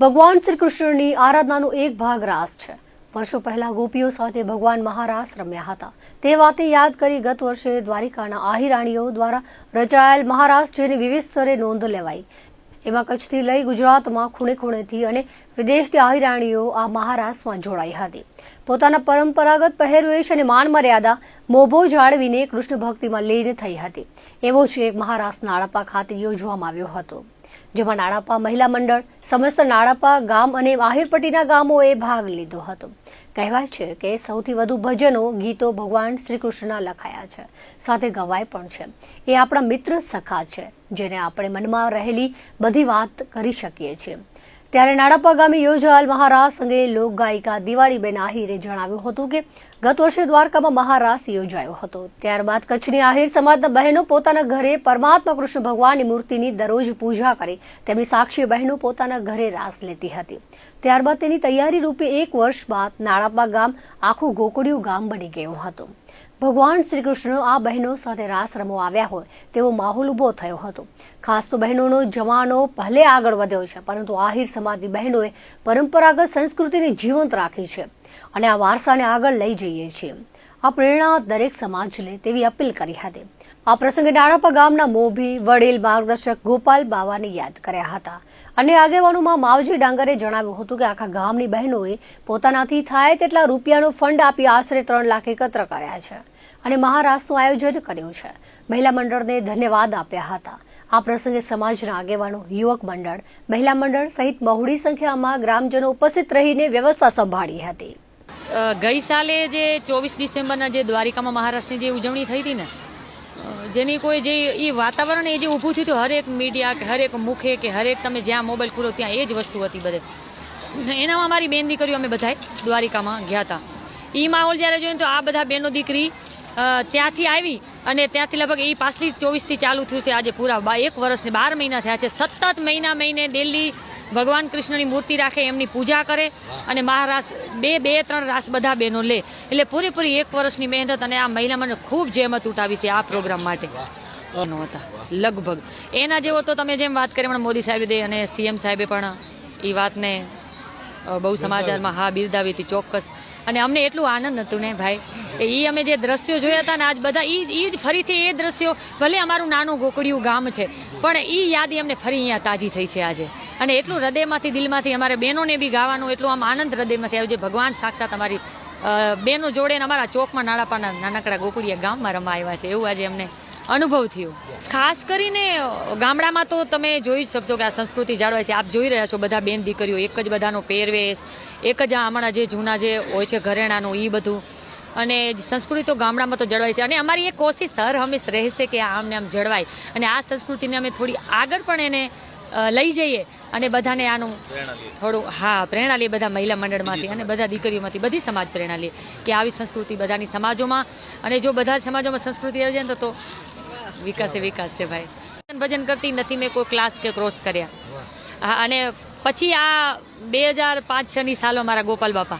ભગવાન શ્રી કૃષ્ણની આરાધનાનો એક ભાગ રાસ છે. વર્ષો પહેલા ગોપીઓ સાથે ભગવાન મહારાસ રમ્યા હતા. તે વાતે યાદ કરી ગત વર્ષે દ્વારિકાના આહિરાણીઓ દ્વારા રચાયેલ મહારાસ જેની વિવિધ સ્તરે નોંધ લેવાઈ. એમાં કચ્છથી લઈ ગુજરાતમાં ખૂણે ખૂણેથી અને વિદેશથી આહિરાણીઓ આ મહારાસમાં જોડાઈ હતી. પોતાના પરંપરાગત પહેરવેશ અને માન મર્યાદા મોભો જાળવીને કૃષ્ણ ભક્તિમાં લીન થઈ હતી. એવો જ એક મહારાસ નાળપા ખાતે યોજવામાં આવ્યો હતો. જેમાં નાણાપા મહિલા મંડળ, સમસ્ત નાણાપા ગામ અને આહિરપટ્ટીના ગામોએ ભાગ લીધો હતો. કહેવાય છે કે સૌથી વધુ ભજનો, ગીતો ભગવાન શ્રી કૃષ્ણના લખાયા છે. સાથે ગવાય પણ છે. એ આપણા મિત્ર સખા છે, જેને આપણે મનમાં રહેલી બધી વાત કરી શકીએ છીએ. ત્યારે નાડાપા ગામે યોજાયેલ મહારાસ અંગે લોકગાયિકા દિવાળીબેન આહિરે જણાવ્યું હતું કે, ગત વર્ષે દ્વારકામાં મહારાસ યોજાયો હતો. ત્યારબાદ કચ્છની આહિર સમાજના બહેનો પોતાના ઘરે પરમાત્મા કૃષ્ણ ભગવાનની મૂર્તિની દરરોજ પૂજા કરી તેમની સાક્ષી બહેનો પોતાના ઘરે રાસ લેતી હતી. ત્યારબાદ તેની તૈયારી રૂપે એક વર્ષ બાદ નાડાપા ગામ આખું ગોકળિયું ગામ બની ગયું હતું. ભગવાન શ્રી કૃષ્ણ આ બહેનો સાથે રાસ રમવા આવ્યા હોય તેવો માહોલ ઊભો થયો હતો. ખાસ તો બહેનોનો જમાનો ભલે આગળ વધ્યો છે, પરંતુ આહિર સમાજની બહેનોએ પરંપરાગત સંસ્કૃતિને જીવંત રાખી છે અને આ વારસાને આગળ લઈ જઈએ છીએ. આ પ્રેરણા દરેક સમાજ લે તેવી અપીલ કરી હતી. આ પ્રસંગે નાણાપા ગામના મોભી, વડીલ, માર્ગદર્શક ગોપાલ બાવાને યાદ કર્યા હતા. અને આગેવાનોમાં માવજી ડાંગરે જણાવ્યું હતું કે આખા ગામની બહેનોએ પોતાનાથી થાય તેટલા રૂપિયાનો ફંડ આપી આશરે ત્રણ લાખ એકત્ર કર્યા છે. અને મહારાસનું આયોજન કર્યું છે. મહિલા મંડળને ધન્યવાદ આપ્યા હતા. આ પ્રસંગે સમાજના આગેવાનો, યુવક મંડળ, મહિલા મંડળ સહિત બહોળી સંખ્યામાં ગ્રામજનો ઉપસ્થિત રહીને વ્યવસ્થા સંભાળી હતી. ગઈ સાલે જે ચોવીસ ડિસેમ્બરના જે દ્વારિકામાં મહારાષ્ટ્રની જે ઉજવણી થઈ હતી ને જેની કોઈ જે એ વાતાવરણ એ જે ઊભું થયું હતું, હરેક મીડિયા કે હરેક મુખે કે હરેક તમે જ્યાં મોબાઈલ ખુલો ત્યાં એ જ વસ્તુ હતી બધે. એનામાં મારી બેન દીકરીઓ અમે બધાય દ્વારિકામાં ગયા હતા. એ માહોલ જ્યારે જોયું તો આ બધા બેનો દીકરી ત્યાંથી આવી અને ત્યાંથી લગભગ એ પાછલી ચોવીસથી ચાલુ થયું છે આજે પૂરા એક વર્ષને બાર મહિના થયા છે. સતત મહિના મહિને ડેલી ભગવાન કૃષ્ણની મૂર્તિ રાખે એમની પૂજા કરે અને મહારાસ બે બે ત્રણ રાસ બધા બહેનો લે. એટલે પૂરેપૂરી એક વર્ષની મહેનત અને આ મહિલા મને ખૂબ જહેમત ઉઠાવી છે આ પ્રોગ્રામ માટે. હતા. લગભગ. એના જેવો તો તમે જેમ વાત કરી હમણાં મોદી સાહેબે દે અને સીએમ સાહેબે પણ એ વાતને બહુ સમાચારમાં હા બિરદાવી હતી ચોક્કસ. અને અમને એટલું આનંદ હતું ને ભાઈ. એ અમે જે દ્રશ્યો જોયા હતા ને આજ બધા એ એ જ ફરીથી એ દ્રશ્યો, ભલે અમારું નાનું ગોકળિયું ગામ છે, પણ એ યાદી અમને ફરી અહીંયા તાજી થઈ છે આજે. અને એટલું હૃદયમાંથી, દિલમાંથી અમારે બહેનોને બી ગાવાનું એટલું આમ આનંદ હૃદયમાંથી આવ્યું છે ભગવાન સાક્ષાત અમારી બહેનો જોડે અમારા ચોકમાં નાળાપાના નાનકડા ગોકળિયા ગામમાં રમવા આવ્યા છે. એવું આજે અમને અનુભવ થયો. ખાસ કરીને ગામડામાં તો તમે જોઈ જ શકશો કે આ સંસ્કૃતિ જાળવાય છે. આપ જોઈ રહ્યા છો બધા બેન દીકરીઓ એક જ બધાનો પહેરવેશ એક જ હમણાં જે જૂના જે હોય છે ઘરેણાનું એ બધું. અને સંસ્કૃતિ તો ગામડામાં તો જળવાય છે. અને અમારી એક કોશિશ હર હંમેશ રહેશે કે આમને આમ જળવાય. અને આ સંસ્કૃતિને અમે થોડી આગળ પણ એને લઈ જઈએ અને બધાને આનું થોડું હા પ્રેરણા લઈએ બધા મહિલા મંડળમાંથી અને બધા દીકરીઓમાંથી બધી સમાજ પ્રેરણા લઈએ કે આવી સંસ્કૃતિ બધાની સમાજોમાં. અને જો બધા સમાજોમાં સંસ્કૃતિ આવી જાય તો વિકાસે વિકાસ છે ભાઈ. ભજન કરતી નથી મેં કોઈ ક્લાસ કે ક્રોસ કર્યા. હા અને પછી આ બે હજાર પાંચ છ ની સાલો મારા ગોપાલ બાપા.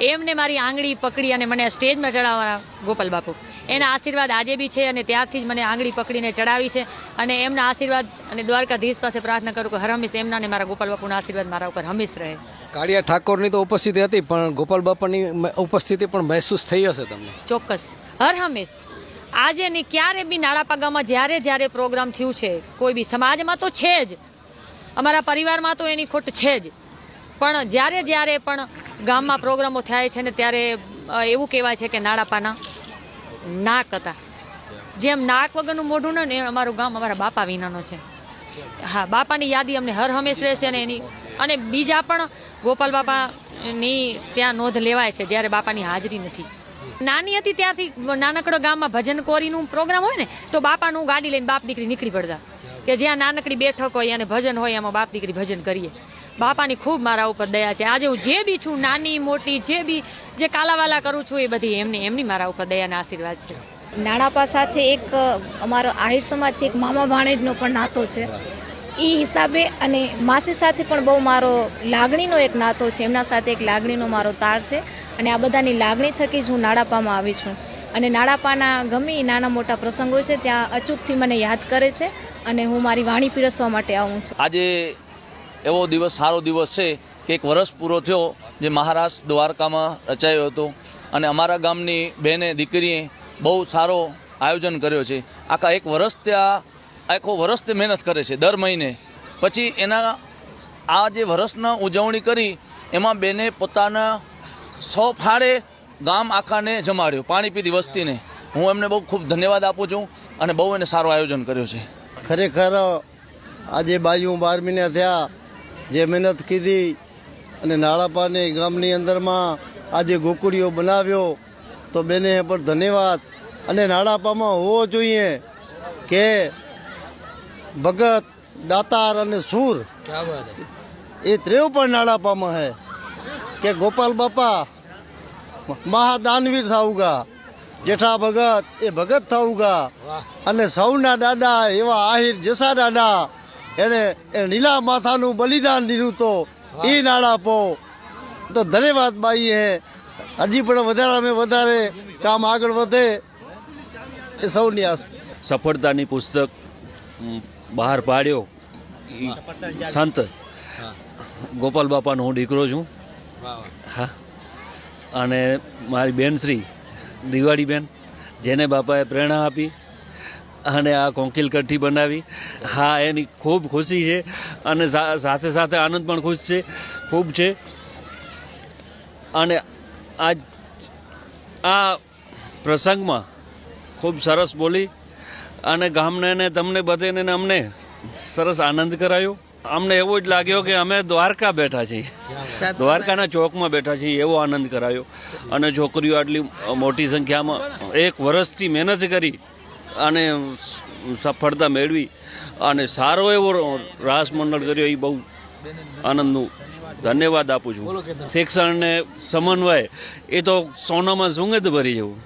એમને મારી આંગળી પકડી અને મને સ્ટેજમાં ચડાવવાના ગોપાલ બાપુ. એના આશીર્વાદ આજે બી છે અને ત્યારથી જ મને આંગળી પકડીને ચડાવી છે. અને એમના આશીર્વાદ અને દ્વારકાધીશ પાસે પ્રાર્થના કરું કે હર હંમેશ એમના અને મારા ગોપાલ બાપુના આશીર્વાદ મારા ઉપર હંમેશ રહે. કાળિયા ઠાકોરની તો ઉપસ્થિતિ હતી પણ ગોપાલ બાપાની ઉપસ્થિતિ પણ મહેસૂસ થઈ હશે તમને? ચોક્કસ. હર હંમેશ. આજે ને ક્યારે બી નાળાપાગામાં જ્યારે જ્યારે પ્રોગ્રામ થયું છે, કોઈ બી સમાજમાં તો છે જ. અમારા પરિવારમાં તો એની ખોટ છે જ. પણ જ્યારે જ્યારે પણ ગામમાં પ્રોગ્રામો થાય છે ને ત્યારે એવું કહેવાય છે કે નાળાપાના નાક હતા. જેમ નાક વગરનું મોઢું ને અમારું ગામ અમારા બાપા વિનાનો છે. હા, બાપાની યાદી અમને હર હંમેશ રહેશે અને એની. અને બીજા પણ ગોપાલ બાપાની ત્યાં નોંધ લેવાય છે, જ્યારે બાપાની હાજરી નથી. નાની હતી ત્યાંથી નાનકડો ગામમાં ભજન કોરીનું પ્રોગ્રામ હોય ને, તો બાપાનું ગાડી લઈને બાપ દીકરી નીકળી પડતા. કે જ્યાં નાનકડી બેઠક હોય અને ભજન હોય એમાં બાપ દીકરી ભજન કરીએ. બાપાની ખૂબ મારા ઉપર દયા છે. આજે હું જે બી છું, નાની, મોટી, જે બી, જે કાલાવાલા કરું છું, એ બધી એમની એમની મારા ઉપર દયાના આશીર્વાદ છે. નાણાપા સાથે એક અમારો આહિર સમાજથી એક મામા ભાણેજનો પણ નાતો છે. એ હિસાબે અને માસી સાથે પણ બહુ મારો લાગણીનો એક નાતો છે. એમના સાથે એક લાગણીનો મારો તાર છે. અને આ બધાની લાગણી થકી જ હું નાડાપામાં આવી છું. અને નાડાપાના ગમે નાના મોટા પ્રસંગો છે, ત્યાં અચૂકથી મને યાદ કરે છે અને હું મારી વાણી પીરસવા માટે આવું છું. આજે એવો દિવસ, સારો દિવસ છે કે એક વર્ષ પૂરો થયો જે મહારાષ્ટ્ર દ્વારકામાં રચાયો હતો. અને અમારા ગામની બેને, દીકરીએ બહુ સારો આયોજન કર્યો છે. આખા એક વર્ષ ત્યાં આખો વર્ષ તે મહેનત કરે છે, દર મહિને. પછી એના આ જે વરસના ઉજવણી કરી, એમાં બેને પોતાના સો ફાળે ગામ આખાને જમાડ્યું, પાણી પીધી વસ્તીને. હું એમને બહુ ખૂબ ધન્યવાદ આપું છું અને બહુ એને સારું આયોજન કર્યું છે. ખરેખર આજે બાજુ બાર મહિના થયા, જે મહેનત કીધી અને નાળાપાની ગામની અંદરમાં આજે ગોકુળીઓ બનાવ્યો, તો બેને પણ ધન્યવાદ. અને નાળાપામાં હોવો જોઈએ કે ભગત દાતાર અને સૂર. ક્યાં વાત હે એ ત્રેવ પણ પામે હે કે ગોપાલ બાપા મહાદાનવીર થાઉગા જેઠા ભગત એ ભગત થાઉગા અને સૌના દાદા એવા આહિર જેસા દાદા એને એ નીલા માથાનું બલિદાન દીધું તો એ નાળા પો તો ધન્યવાદ બાઈ હે. હજી પણ વધારે વધારે કામ આગળ વધે. એ સૌની આસ સફળતાની પુસ્તક બહાર પાડ્યો. સંત. ગોપાલ બાપાનો હું દીકરો છું. હા. અને મારી બેનશ્રી દિવાળીબેન જેને બાપાએ પ્રેરણા આપી અને આ કોંકિલ કઠ્ઠી બનાવી. હા એની ખૂબ ખુશી છે અને સાથે સાથે આનંદ પણ ખુશ છે ખૂબ છે. અને આજ આ પ્રસંગમાં ખૂબ સરસ બોલી અને ગામને ને તમને બધેને ને અમને સરસ આનંદ કરાયો. અમને એવો જ લાગ્યો કે અમે દ્વારકા બેઠા છીએ. દ્વારકાના ચોકમાં બેઠા છીએ એવો આનંદ કરાયો. અને છોકરીઓ આટલી મોટી સંખ્યામાં એક વર્ષથી મહેનત કરી અને સફળતા મેળવી અને સારો એવો રાસ મંડળ કર્યો એ બહુ આનંદનું ધન્યવાદ આપું છું. શિક્ષણ ને સમન્વય એ તો સોનામાં સુંગંધ ભરી જવું.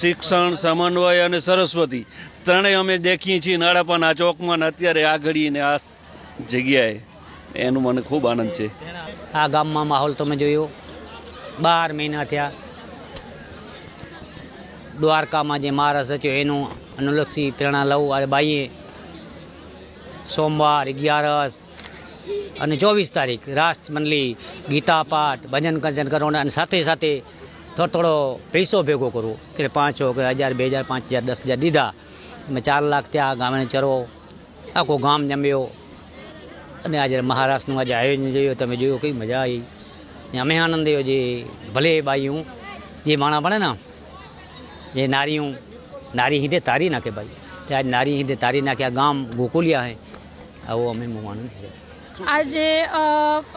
શિક્ષણ સમન્વય અને સરસ્વતી ત્રણેય અમે દેખીએ છીએ નાડાપાના ચોકમાં અત્યારે આ ઘડીએ ને આ જગ્યાએ. એનું મને ખૂબ આનંદ છે. આ ગામમાં માહોલ તમે જોયો. બાર મહિના થયા. દ્વારકામાં જે મહારાજ રચ્યો એનું અનુલક્ષી પ્રેરણા લઉં. આ બાઈએ સોમવાર અગિયારસ અને ચોવીસ તારીખ રાસ, મંડલી, ગીતા, પાઠ, ભજન કંજન કરવાનું અને સાથે સાથે થોડો થોડો પૈસો ભેગો કરવો. કે પાંચસો, કે હજાર, બે હજાર, પાંચ હજાર, દસ હજાર દીધા. અમે ચાર લાખ ત્યાં ગામને ચરવો. આખો ગામ જમ્યો. અને આજે મહારાષ્ટ્રનું આજે આયોજન જોયું તમે જોયું, કઈ મજા આવી. અમે આનંદ આવ્યો જે ભલે બાઈયું જે માણા ભણે ને જે નારીયું નારી હિંદે તારી નાખે ભાઈ તે આજ નારી હિંદે તારી નાખે, આ ગામ ગોકુલિયા હે. આવો અમે હું આનંદ થયો. આજે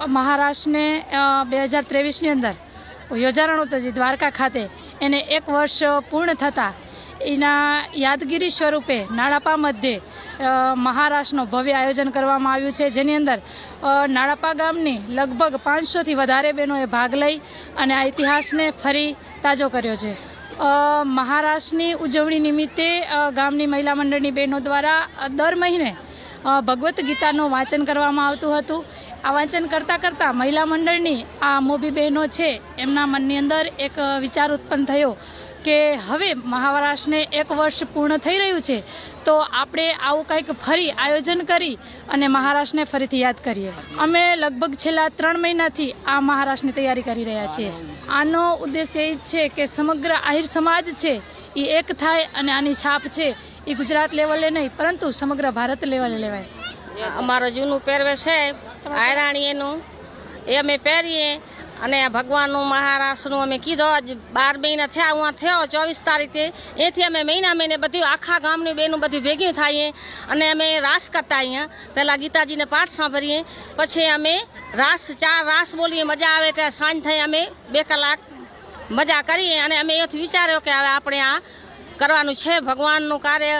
મહારાષ્ટ્રને બે હજાર ત્રેવીસની અંદર યોજાણું હતું દ્વારકા ખાતે એને એક વર્ષ પૂર્ણ થતાં એના યાદગીરી સ્વરૂપે નાળાપા મધ્યે મહારાષ્ટ્રનું ભવ્ય આયોજન કરવામાં આવ્યું છે. જેની અંદર નાળાપા ગામની લગભગ પાંચસોથી વધારે બહેનોએ ભાગ લઈ અને આ ઇતિહાસને ફરી તાજો કર્યો છે. મહારાષ્ટ્રની ઉજવણી નિમિત્તે ગામની મહિલા મંડળની બહેનો દ્વારા દર મહિને ભગવદ્ ગીતાનું વાંચન કરવામાં આવતું હતું. આ વાંચન કરતાં કરતાં મહિલા મંડળની આ મોભી બહેનો છે, એમના મનની અંદર એક વિચાર ઉત્પન્ન થયો કે હવે મહારાષ્ટ્રને એક વર્ષ પૂર્ણ થઈ રહ્યું છે, તો આપણે આવું કંઈક ફરી આયોજન કરી અને મહારાષ્ટ્રને ફરીથી યાદ કરીએ. અમે લગભગ છેલ્લા ત્રણ મહિનાથી આ મહારાષ્ટ્રની તૈયારી કરી રહ્યા છીએ. આનો ઉદ્દેશ્ય એ છે કે સમગ્ર આહિર સમાજ છે, એ એક થાય અને આની છાપ છે એ ગુજરાત લેવલે નહીં, પરંતુ સમગ્ર ભારત લેવલે લેવાય. અમારો જૂનું પહેરવે છે, આયરાણીએનું. એ અમે પહેરીએ અને ભગવાનનું મહારાષ્ટ્રનું અમે કીધો, આજ બાર મહિના થયા, હું થયો ચોવીસ તારીખે. એથી અમે મહિના મહિને બધું આખા ગામની બેનું બધું ભેગી થઈએ અને અમે રાસ કરતા અહીંયા. પહેલાં ગીતાજીને પાઠ સાંભળીએ, પછી અમે રાસ, ચાર રાસ બોલીએ, મજા આવે ત્યાં સાંજ થઈ અમે બે કલાક મજા કરીએ અને અમે એથી વિચાર્યો કે હવે આપણે આ કરવાનું છે, ભગવાનનું કાર્ય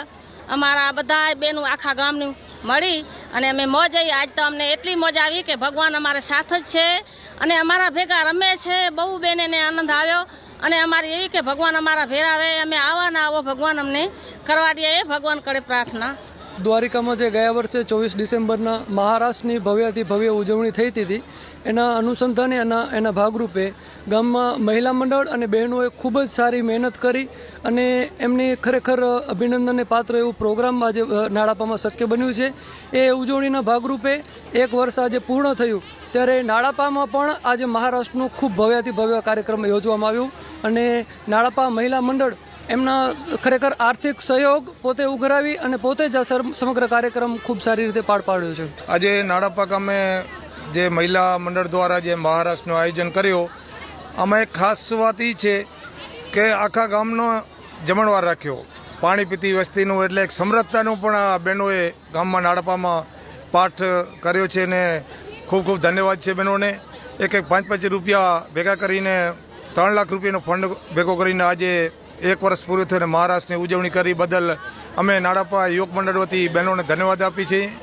અમારા બધા બેનું આખા ગામનું મળી અને અમે મોજ આવી આજ તો અમને એટલી મોજ આવી કે ભગવાન અમારા સાથ જ છે અને અમારા ભેગા રમે છે, બહુ બેનને આનંદ આવ્યો અને અમારી એવી કે ભગવાન અમારા ભેરા આવે અમે આવા ના આવો, ભગવાન અમને કરવા દે, એ ભગવાન કરે પ્રાર્થના. દ્વારિકામાં જે ગયા વર્ષે ચોવીસ ડિસેમ્બરના મહારાષ્ટ્રની ભવ્યથી ભવ્ય ઉજવણી થઈ હતી એના અનુસંધાને એના એના ભાગરૂપે ગામમાં મહિલા મંડળ અને બહેનોએ ખૂબ જ સારી મહેનત કરી અને એમની ખરેખર અભિનંદનને પાત્ર એવું પ્રોગ્રામ આજે નાડાપામાં શક્ય બન્યું છે. એ ઉજવણીના ભાગરૂપે એક વર્ષ આજે પૂર્ણ થયું, ત્યારે નાળાપામાં પણ આજે મહારાષ્ટ્રનું ખૂબ ભવ્યથી ભવ્ય કાર્યક્રમ યોજવામાં આવ્યું અને નાળાપા મહિલા મંડળ એમના ખરેખર આર્થિક સહયોગ પોતે ઉઘરાવી અને પોતે જ આ સમગ્ર કાર્યક્રમ ખૂબ સારી રીતે પાર પાડ્યો છે. આજે નાડાપા ગામે જે મહિલા મંડળ દ્વારા જે મહારાષ્ટ્રનું આયોજન કર્યું, આમાં એક ખાસ વાત એ છે કે આખા ગામનો જમણવાર રાખ્યો. પાણી પીતી વસ્તીનું એટલે એક સમરસતાનું પણ આ બહેનોએ ગામમાં નાડાપામાં પાઠ કર્યો છે ને ખૂબ ખૂબ ધન્યવાદ છે બહેનોને. એક એક પાંચ પાંચ રૂપિયા ભેગા કરીને ત્રણ લાખ રૂપિયાનો ફંડ ભેગો કરીને આજે એક વર્ષ પૂરું થયું અને મહારાષ્ટ્રની ઉજવણી કરી. બદલ અમે નાડાપા યુવક મંડળ વતી બહેનોને ધન્યવાદ આપી છે.